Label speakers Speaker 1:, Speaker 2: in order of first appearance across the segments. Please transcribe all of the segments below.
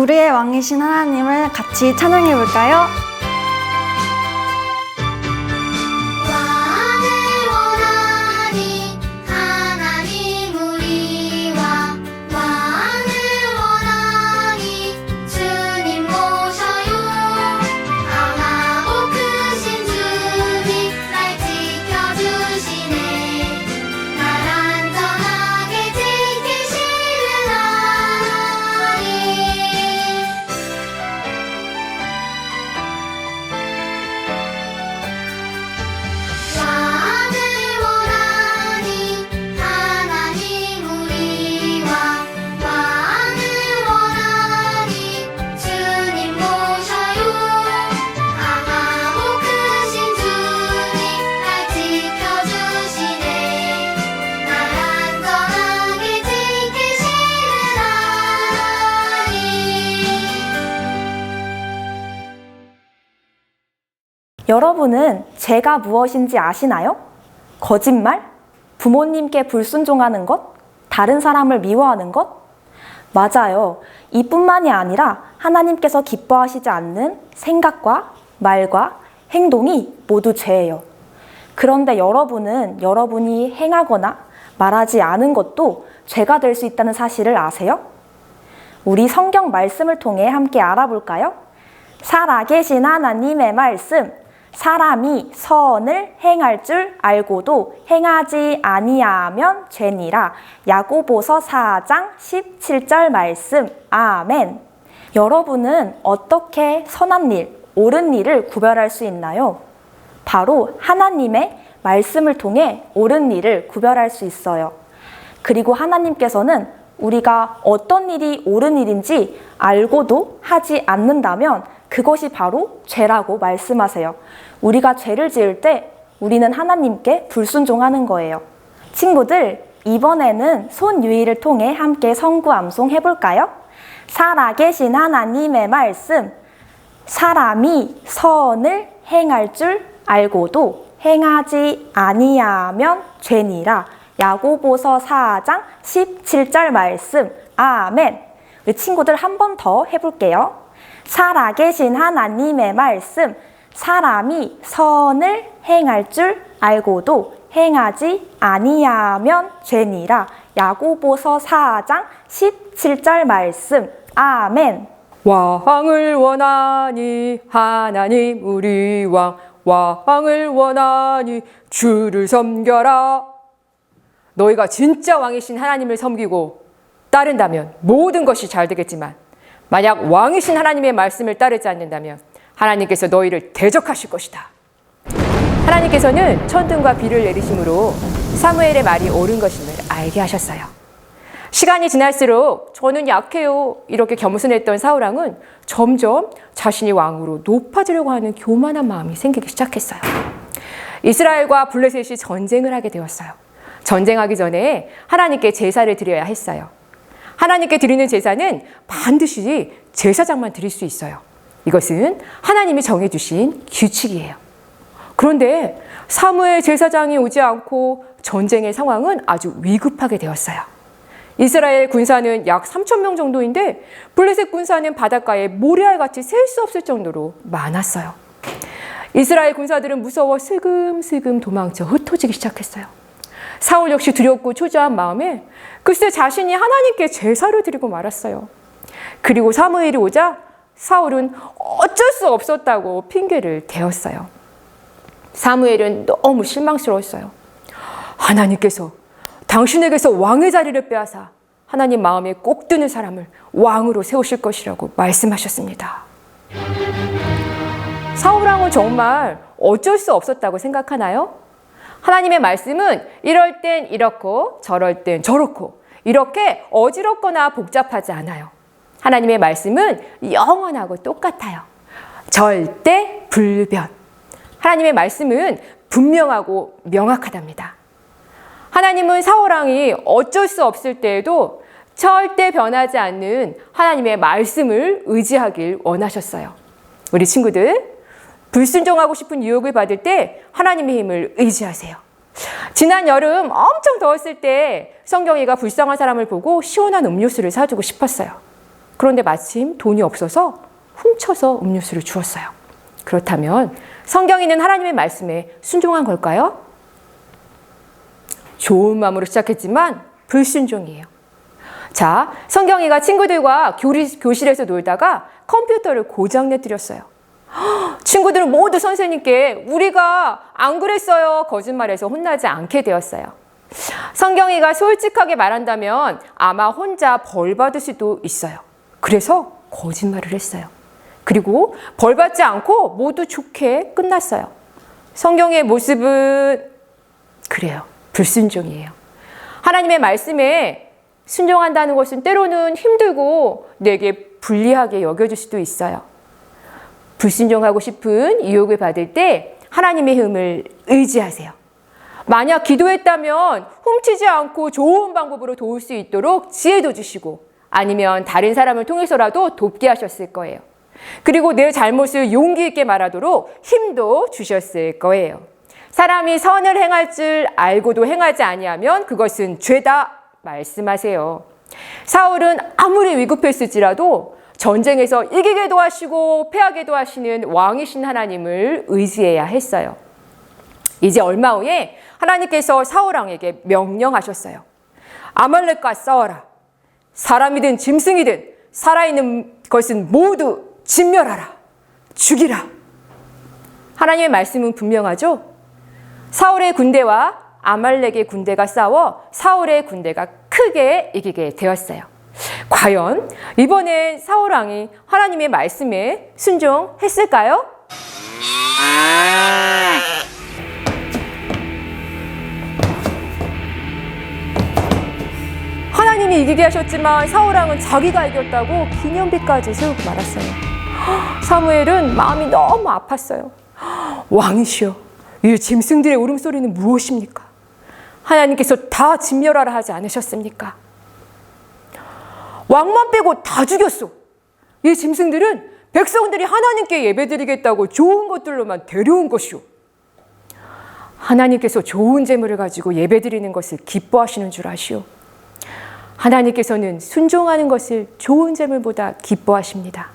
Speaker 1: 우리의 왕이신 하나님을 같이 찬양해 볼까요?
Speaker 2: 여러분은 제가 무엇인지 아시나요? 거짓말? 부모님께 불순종하는 것? 다른 사람을 미워하는 것? 맞아요. 이뿐만이 아니라 하나님께서 기뻐하시지 않는 생각과 말과 행동이 모두 죄예요. 그런데 여러분은 여러분이 행하거나 말하지 않은 것도 죄가 될 수 있다는 사실을 아세요? 우리 성경 말씀을 통해 함께 알아볼까요? 살아계신 하나님의 말씀. 사람이 선을 행할 줄 알고도 행하지 아니하면 죄니라. 야고보서 4장 17절 말씀. 아멘. 여러분은 어떻게 선한 일, 옳은 일을 구별할 수 있나요? 바로 하나님의 말씀을 통해 옳은 일을 구별할 수 있어요. 그리고 하나님께서는 우리가 어떤 일이 옳은 일인지 알고도 하지 않는다면 그것이 바로 죄라고 말씀하세요. 우리가 죄를 지을 때 우리는 하나님께 불순종하는 거예요. 친구들, 이번에는 손유희를 통해 함께 성구 암송 해볼까요? 살아계신 하나님의 말씀, 사람이 선을 행할 줄 알고도 행하지 아니하면 죄니라. 야고보서 4장 17절 말씀. 아멘. 우리 친구들 한 번 더 해볼게요. 살아계신 하나님의 말씀. 사람이 선을 행할 줄 알고도 행하지 아니하면 죄니라. 야고보서 4장 17절 말씀. 아멘.
Speaker 3: 왕을 원하니 하나님 우리 왕 왕을 원하니 주를 섬겨라 너희가 진짜 왕이신 하나님을 섬기고 따른다면 모든 것이 잘 되겠지만 만약 왕이신 하나님의 말씀을 따르지 않는다면 하나님께서 너희를 대적하실 것이다 하나님께서는 천둥과 비를 내리심으로 사무엘의 말이 옳은 것임을 알게 하셨어요 시간이 지날수록 저는 약해요. 이렇게 겸손했던 사울왕은 점점 자신이 왕으로 높아지려고 하는 교만한 마음이 생기기 시작했어요. 이스라엘과 블레셋이 전쟁을 하게 되었어요. 전쟁하기 전에 하나님께 제사를 드려야 했어요. 하나님께 드리는 제사는 반드시 제사장만 드릴 수 있어요. 이것은 하나님이 정해주신 규칙이에요. 그런데 사무엘 제사장이 오지 않고 전쟁의 상황은 아주 위급하게 되었어요. 이스라엘 군사는 약 3천 명 정도인데 블레셋 군사는 바닷가에 모래알같이 셀 수 없을 정도로 많았어요. 이스라엘 군사들은 무서워 슬금슬금 도망쳐 흩어지기 시작했어요. 사울 역시 두렵고 초조한 마음에 글쎄 자신이 하나님께 제사를 드리고 말았어요. 그리고 사무엘이 오자 사울은 어쩔 수 없었다고 핑계를 대었어요. 사무엘은 너무 실망스러웠어요. 하나님께서 당신에게서 왕의 자리를 빼앗아 하나님 마음에 꼭 드는 사람을 왕으로 세우실 것이라고 말씀하셨습니다. 사울왕은 정말 어쩔 수 없었다고 생각하나요? 하나님의 말씀은 이럴 땐 이렇고 저럴 땐 저렇고 이렇게 어지럽거나 복잡하지 않아요. 하나님의 말씀은 영원하고 똑같아요. 절대 불변. 하나님의 말씀은 분명하고 명확하답니다. 하나님은 사울왕이 어쩔 수 없을 때에도 절대 변하지 않는 하나님의 말씀을 의지하길 원하셨어요. 우리 친구들, 불순종하고 싶은 유혹을 받을 때 하나님의 힘을 의지하세요. 지난 여름 엄청 더웠을 때 성경이가 불쌍한 사람을 보고 시원한 음료수를 사주고 싶었어요. 그런데 마침 돈이 없어서 훔쳐서 음료수를 주었어요. 그렇다면 성경에 있는 하나님의 말씀에 순종한 걸까요? 좋은 마음으로 시작했지만 불순종이에요. 자, 성경이가 친구들과 교실에서 놀다가 컴퓨터를 고장내드렸어요. 친구들은 모두 선생님께 우리가 안 그랬어요. 거짓말해서 혼나지 않게 되었어요. 성경이가 솔직하게 말한다면 아마 혼자 벌 받을 수도 있어요. 그래서 거짓말을 했어요. 그리고 벌 받지 않고 모두 좋게 끝났어요. 성경의 모습은 그래요. 불순종이에요. 하나님의 말씀에 순종한다는 것은 때로는 힘들고 내게 불리하게 여겨질 수도 있어요. 불순종하고 싶은 유혹을 받을 때 하나님의 힘을 의지하세요. 만약 기도했다면 훔치지 않고 좋은 방법으로 도울 수 있도록 지혜도 주시고 아니면 다른 사람을 통해서라도 돕게 하셨을 거예요. 그리고 내 잘못을 용기 있게 말하도록 힘도 주셨을 거예요. 사람이 선을 행할 줄 알고도 행하지 아니하면 그것은 죄다 말씀하세요. 사울은 아무리 위급했을지라도 전쟁에서 이기게도 하시고 패하게도 하시는 왕이신 하나님을 의지해야 했어요. 이제 얼마 후에 하나님께서 사울 왕에게 명령하셨어요. 아말렉과 싸워라. 사람이든 짐승이든 살아있는 것은 모두 진멸하라. 죽이라. 하나님의 말씀은 분명하죠? 사울의 군대와 아말렉의 군대가 싸워 사울의 군대가 크게 이기게 되었어요. 과연 이번에 사울 왕이 하나님의 말씀에 순종했을까요? 하나님이 이기게 하셨지만 사울 왕은 자기가 이겼다고 기념비까지 세우고 말았어요. 사무엘은 마음이 너무 아팠어요. 왕이시여, 이 짐승들의 울음소리는 무엇입니까? 하나님께서 다 진멸하라 하지 않으셨습니까? 왕만 빼고 다 죽였어. 이 짐승들은 백성들이 하나님께 예배드리겠다고 좋은 것들로만 데려온 것이오. 하나님께서 좋은 재물을 가지고 예배드리는 것을 기뻐하시는 줄 아시오. 하나님께서는 순종하는 것을 좋은 재물보다 기뻐하십니다.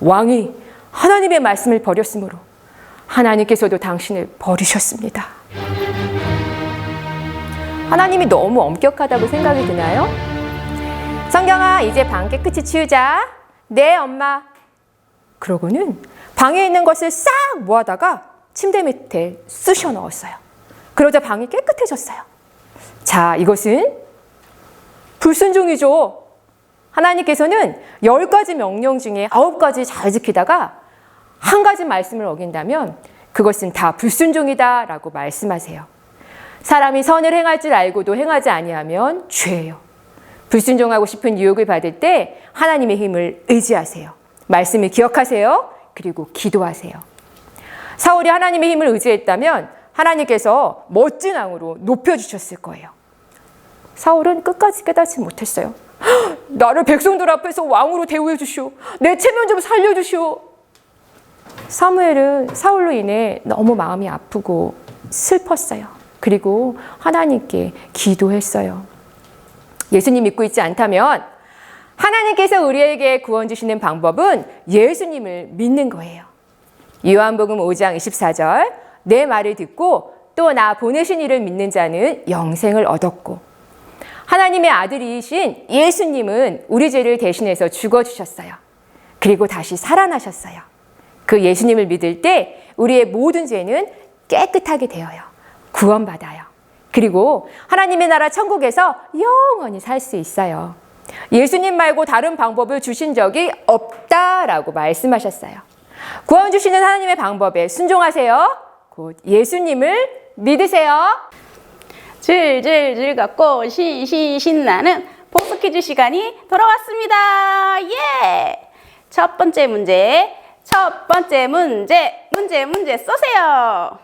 Speaker 3: 왕이 하나님의 말씀을 버렸으므로 하나님께서도 당신을 버리셨습니다. 하나님이 너무 엄격하다고 생각이 드나요? 성경아, 이제 방 깨끗이 치우자. 네, 엄마. 그러고는 방에 있는 것을 싹 모아다가 침대 밑에 쑤셔 넣었어요. 그러자 방이 깨끗해졌어요. 자, 이것은 불순종이죠. 하나님께서는 열 가지 명령 중에 아홉 가지 잘 지키다가 한 가지 말씀을 어긴다면 그것은 다 불순종이다라고 말씀하세요. 사람이 선을 행할 줄 알고도 행하지 아니하면 죄예요. 불순종하고 싶은 유혹을 받을 때 하나님의 힘을 의지하세요. 말씀을 기억하세요. 그리고 기도하세요. 사울이 하나님의 힘을 의지했다면 하나님께서 멋진 왕으로 높여주셨을 거예요. 사울은 끝까지 깨닫지 못했어요. 나를 백성들 앞에서 왕으로 대우해 주시오. 내 체면 좀 살려 주시오. 사무엘은 사울로 인해 너무 마음이 아프고 슬펐어요. 그리고 하나님께 기도했어요. 예수님 믿고 있지 않다면 하나님께서 우리에게 구원 주시는 방법은 예수님을 믿는 거예요. 요한복음 5장 24절 내 말을 듣고 또 나 보내신 이를 믿는 자는 영생을 얻었고 하나님의 아들이신 예수님은 우리 죄를 대신해서 죽어 주셨어요. 그리고 다시 살아나셨어요. 그 예수님을 믿을 때 우리의 모든 죄는 깨끗하게 되어요. 구원받아요. 그리고 하나님의 나라 천국에서 영원히 살 수 있어요. 예수님 말고 다른 방법을 주신 적이 없다라고 말씀하셨어요. 구원 주시는 하나님의 방법에 순종하세요. 곧 예수님을 믿으세요.
Speaker 4: 질질질 갖고 시시 신나는 복수 퀴즈 시간이 돌아왔습니다. 예! 첫 번째 문제, 첫 번째 문제, 문제 문제 쏘세요.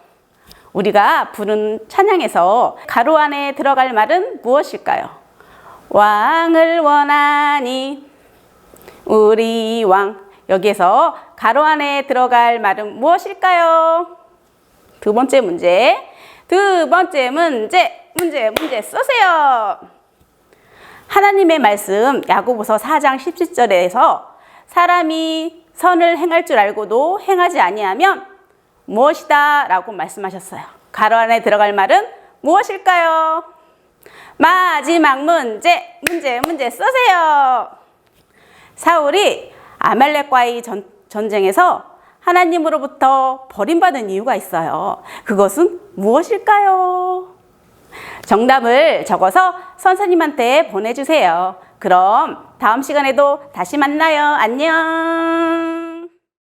Speaker 4: 우리가 부른 찬양에서 가로 안에 들어갈 말은 무엇일까요? 왕을 원하니 우리 왕 여기에서 가로 안에 들어갈 말은 무엇일까요? 두 번째 문제. 두 번째 문제. 문제 문제 쏘세요. 하나님의 말씀 야고보서 4장 17절에서 사람이 선을 행할 줄 알고도 행하지 아니하면 무엇이다 라고 말씀하셨어요. 가로 안에 들어갈 말은 무엇일까요? 마지막 문제, 문제, 문제 써세요. 사울이 아말렉과의 전, 전쟁에서 하나님으로부터 버림받은 이유가 있어요. 그것은 무엇일까요? 정답을 적어서 선생님한테 보내주세요. 그럼 다음 시간에도 다시 만나요. 안녕.